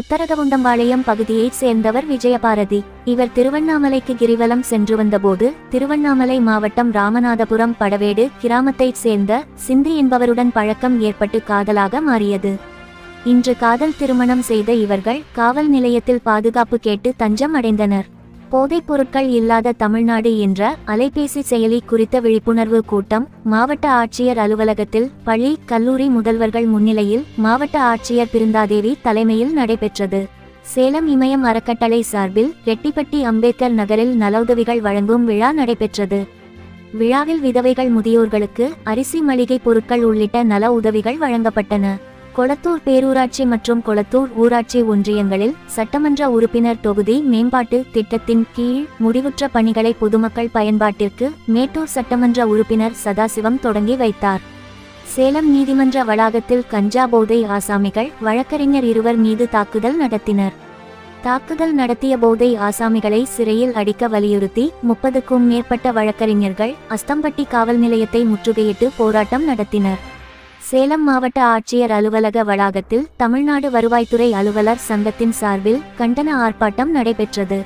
உத்தரகவுண்டம்பாளையம் பகுதியைச் சேர்ந்தவர் விஜயபாரதி. இவர் திருவண்ணாமலைக்கு கிரிவலம் சென்று வந்தபோது திருவண்ணாமலை மாவட்டம் ராமநாதபுரம் படவேடு கிராமத்தைச் சேர்ந்த சிந்து என்பவருடன் பழக்கம் ஏற்பட்டு காதலாக மாறியது. இன்று காதல் திருமணம் செய்த இவர்கள் காவல் நிலையத்தில் பாதுகாப்பு கேட்டு தஞ்சம் அடைந்தனர். போதைப் பொருட்கள் இல்லாத தமிழ்நாடு என்ற அலைபேசி செயலி குறித்த விழிப்புணர்வு கூட்டம் மாவட்ட ஆட்சியர் அலுவலகத்தில் பள்ளி கல்லூரி முதல்வர்கள் முன்னிலையில் மாவட்ட ஆட்சியர் பிருந்தாதேவி தலைமையில் நடைபெற்றது. சேலம் இமயம் அறக்கட்டளை சார்பில் ரெட்டிப்பட்டி அம்பேத்கர் நகரில் நலவுதவிகள் வழங்கும் விழா நடைபெற்றது. விழாவில் விதவைகள் முதியோர்களுக்கு அரிசி மளிகை பொருட்கள் உள்ளிட்ட நல உதவிகள் வழங்கப்பட்டன. கொளத்தூர் பேரூராட்சி மற்றும் கொளத்தூர் ஊராட்சி ஒன்றியங்களில் சட்டமன்ற உறுப்பினர் தொகுதி மேம்பாட்டு திட்டத்தின் கீழ் முடிவுற்ற பணிகளை பொதுமக்கள் பயன்பாட்டிற்கு மேட்டூர் சட்டமன்ற உறுப்பினர் சதாசிவம் தொடங்கி வைத்தார். சேலம் நீதிமன்ற வளாகத்தில் கஞ்சா போதை ஆசாமிகள் வழக்கறிஞர் இருவர் மீது தாக்குதல் நடத்தினர். தாக்குதல் நடத்திய போதை ஆசாமிகளை சிறையில் அடிக்க வலியுறுத்தி முப்பதுக்கும் மேற்பட்ட வழக்கறிஞர்கள் அஸ்தம்பட்டி காவல் நிலையத்தை முற்றுகையிட்டு போராட்டம் நடத்தினர். சேலம் மாவட்ட ஆட்சியர் அலுவலக வளாகத்தில் தமிழ்நாடு வருவாய்த்துறை அலுவலர் சங்கத்தின் சார்பில் கண்டன ஆர்ப்பாட்டம் நடைபெற்றது.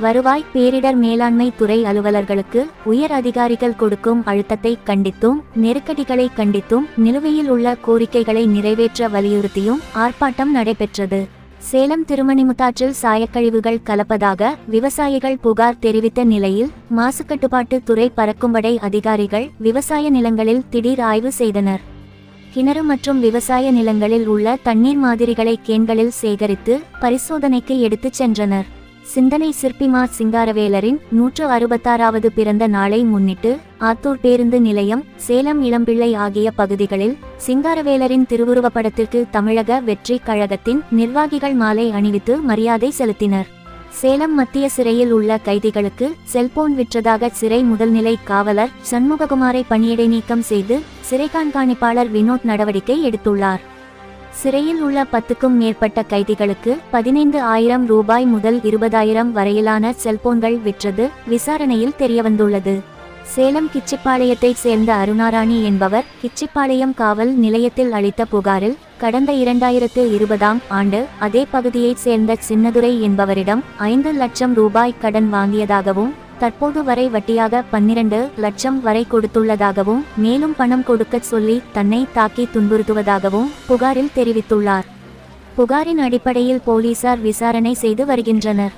வருவாய் பேரிடர் மேலாண்மை துறை அலுவலர்களுக்கு உயர் அதிகாரிகள் கொடுக்கும் அழுத்தத்தை கண்டித்தும் நெருக்கடிகளை கண்டித்தும் நிலுவையில் உள்ள கோரிக்கைகளை நிறைவேற்ற வலியுறுத்தியும் ஆர்ப்பாட்டம் நடைபெற்றது. சேலம் திருமணிமுத்தாற்றில் சாயக்கழிவுகள் கலப்பதாக விவசாயிகள் புகார் தெரிவித்த நிலையில் மாசுக்கட்டுப்பாட்டு துறை பறக்கும்படை அதிகாரிகள் விவசாய நிலங்களில் திடீர் ஆய்வு செய்தனர். கிணறு மற்றும் விவசாய நிலங்களில் உள்ள தண்ணீர் மாதிரிகளை கேன்களில் சேகரித்து பரிசோதனைக்கு எடுத்துச் சென்றனர். சிந்தனை சிற்பிமா சிங்காரவேலரின் நூற்று அறுபத்தாறாவது பிறந்த நாளை முன்னிட்டு ஆத்தூர் பேருந்து நிலையம் சேலம் இளம்பிள்ளை ஆகிய பகுதிகளில் சிங்காரவேலரின் திருவுருவப்படத்திற்கு தமிழக வெற்றி கழகத்தின் நிர்வாகிகள் மாலை அணிவித்து மரியாதை செலுத்தினர். சேலம் மத்திய சிறையில் உள்ள கைதிகளுக்கு செல்போன் விற்றதாக சிறை முதல்நிலை காவலர் சண்முககுமாரை பணியிடை நீக்கம் செய்து சிறை கண்காணிப்பாளர் வினோத் நடவடிக்கை எடுத்துள்ளார். சிறையில் உள்ள பத்துக்கும் மேற்பட்ட கைதிகளுக்கு பதினைந்து ஆயிரம் ரூபாய் முதல் இருபதாயிரம் வரையிலான செல்போன்கள் விற்றது விசாரணையில் தெரியவந்துள்ளது. சேலம் கிச்சிப்பாளையத்தைச் சேர்ந்த அருணாராணி என்பவர் கிச்சிப்பாளையம் காவல் நிலையத்தில் அளித்த புகாரில் கடந்த இரண்டாயிரத்து இருபதாம் ஆண்டு அதே பகுதியைச் சேர்ந்த சின்னதுரை என்பவரிடம் ஐந்து லட்சம் ரூபாய் கடன் வாங்கியதாகவும் தற்போது வரை வட்டியாக பன்னிரண்டு லட்சம் வரை கொடுத்துள்ளதாகவும் மேலும் பணம் கொடுக்கச் சொல்லி தன்னை தாக்கி துன்புறுத்துவதாகவும் புகாரில் தெரிவித்துள்ளார். புகாரின் அடிப்படையில் போலீசார் விசாரணை செய்து வருகின்றனர்.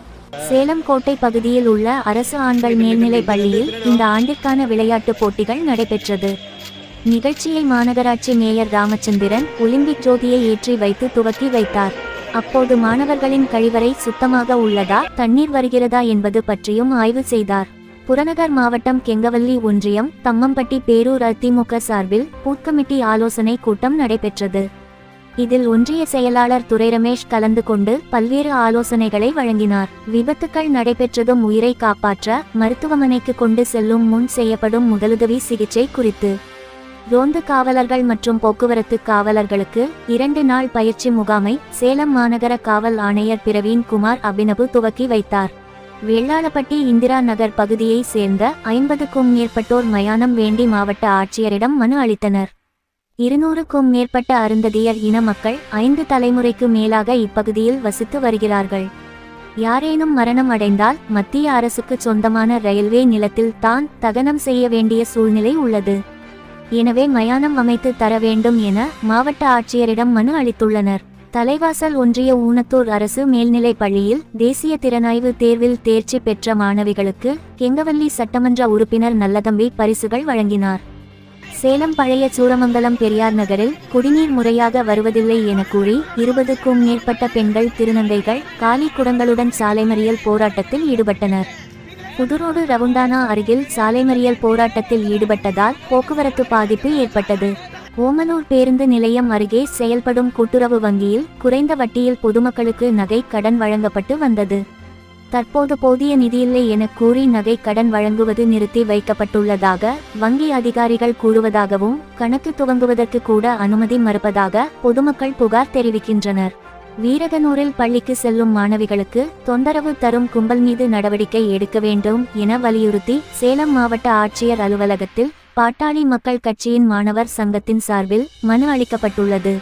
சேலம் கோட்டை பகுதியில் உள்ள அரசு ஆண்கள் மேல்நிலைப் பள்ளியில் இந்த ஆண்டிற்கான விளையாட்டுப் போட்டிகள் நடைபெற்றது. நிகழ்ச்சியை மாநகராட்சி மேயர் ராமச்சந்திரன் ஒலிம்பிக் ஜோதியை ஏற்றி வைத்து துவக்கி வைத்தார். அப்போது மாணவர்களின் கழிவறை சுத்தமாக உள்ளதா தண்ணீர் வருகிறதா என்பது பற்றியும் ஆய்வு செய்தார். புறநகர் மாவட்டம் கெங்கவல்லி ஒன்றியம் தம்மம்பட்டி பேரூர் அதிமுக சார்பில் பூத்கமிட்டி ஆலோசனை கூட்டம் நடைபெற்றது. இதில் ஒன்றிய செயலாளர் துரை ரமேஷ் கலந்து கொண்டு பல்வேறு ஆலோசனைகளை வழங்கினார். விபத்துக்கள் நடைபெற்றதும் உயிரை காப்பாற்ற மருத்துவமனைக்கு கொண்டு செல்லும் முன் செய்யப்படும் முதலுதவி சிகிச்சை குறித்து ரோந்து காவலர்கள் மற்றும் போக்குவரத்து காவலர்களுக்கு இரண்டு நாள் பயிற்சி முகாமை சேலம் மாநகர காவல் ஆணையர் பிரவீன் குமார் அபினவு துவக்கி வைத்தார். வெள்ளாளப்பட்டி இந்திரா நகர் பகுதியை சேர்ந்த ஐம்பதுக்கும் மேற்பட்டோர் மயானம் வேண்டி மாவட்ட ஆட்சியரிடம் மனு அளித்தனர். இருநூறுக்கும் மேற்பட்ட அருந்ததியர் இன மக்கள் ஐந்து தலைமுறைக்கு மேலாக இப்பகுதியில் வசித்து வருகிறார்கள். யாரேனும் மரணம் அடைந்தால் மத்திய அரசுக்கு சொந்தமான ரயில்வே நிலத்தில் தான் தகனம் செய்ய வேண்டிய சூழ்நிலை உள்ளது. எனவே மயானம் அமைத்து தர வேண்டும் என மாவட்ட ஆட்சியரிடம் மனு அளித்துள்ளனர். தலைவாசல் ஒன்றிய ஊனத்தூர் அரசு மேல்நிலைப் பள்ளியில் தேசிய திறனாய்வு தேர்வில் தேர்ச்சி பெற்ற மாணவிகளுக்கு கெங்கவல்லி சட்டமன்ற உறுப்பினர் நல்லதம்பி பரிசுகள் வழங்கினார். சேலம் பழைய சூரமங்கலம் பெரியார் நகரில் குடிநீர் முறையாக வருவதில்லை என கூறி இருபதுக்கும் மேற்பட்ட பெண்கள் திருநங்கைகள் காலி குடங்களுடன் சாலை மறியல் போராட்டத்தில் ஈடுபட்டனர். புதுரோடு ரவுண்டானா அருகில் சாலை மறியல் போராட்டத்தில் ஈடுபட்டதால் போக்குவரத்து பாதிப்பு ஏற்பட்டது. ஓமலூர் பேருந்து நிலையம் அருகே செயல்படும் கூட்டுறவு வங்கியில் குறைந்த வட்டியில் பொதுமக்களுக்கு நகை கடன் வழங்கப்பட்டு வந்தது. தற்போது போதிய நிதியில்லை என கூறி நகை கடன் வழங்குவது நிறுத்தி வைக்கப்பட்டுள்ளதாக வங்கி அதிகாரிகள் கூறுவதாகவும் கணக்கு துவங்குவதற்கு கூட அனுமதி மறுப்பதாக பொதுமக்கள் புகார் தெரிவிக்கின்றனர். வீரகனூரில் பள்ளிக்கு செல்லும் மாணவிகளுக்கு தொந்தரவு தரும் கும்பல் மீது நடவடிக்கை எடுக்க வேண்டும் என வலியுறுத்தி சேலம் மாவட்ட ஆட்சியர் அலுவலகத்தில் பாட்டாளி மக்கள் கட்சியின் மாணவர் சங்கத்தின் சார்பில் மனு அளிக்கப்பட்டுள்ளது.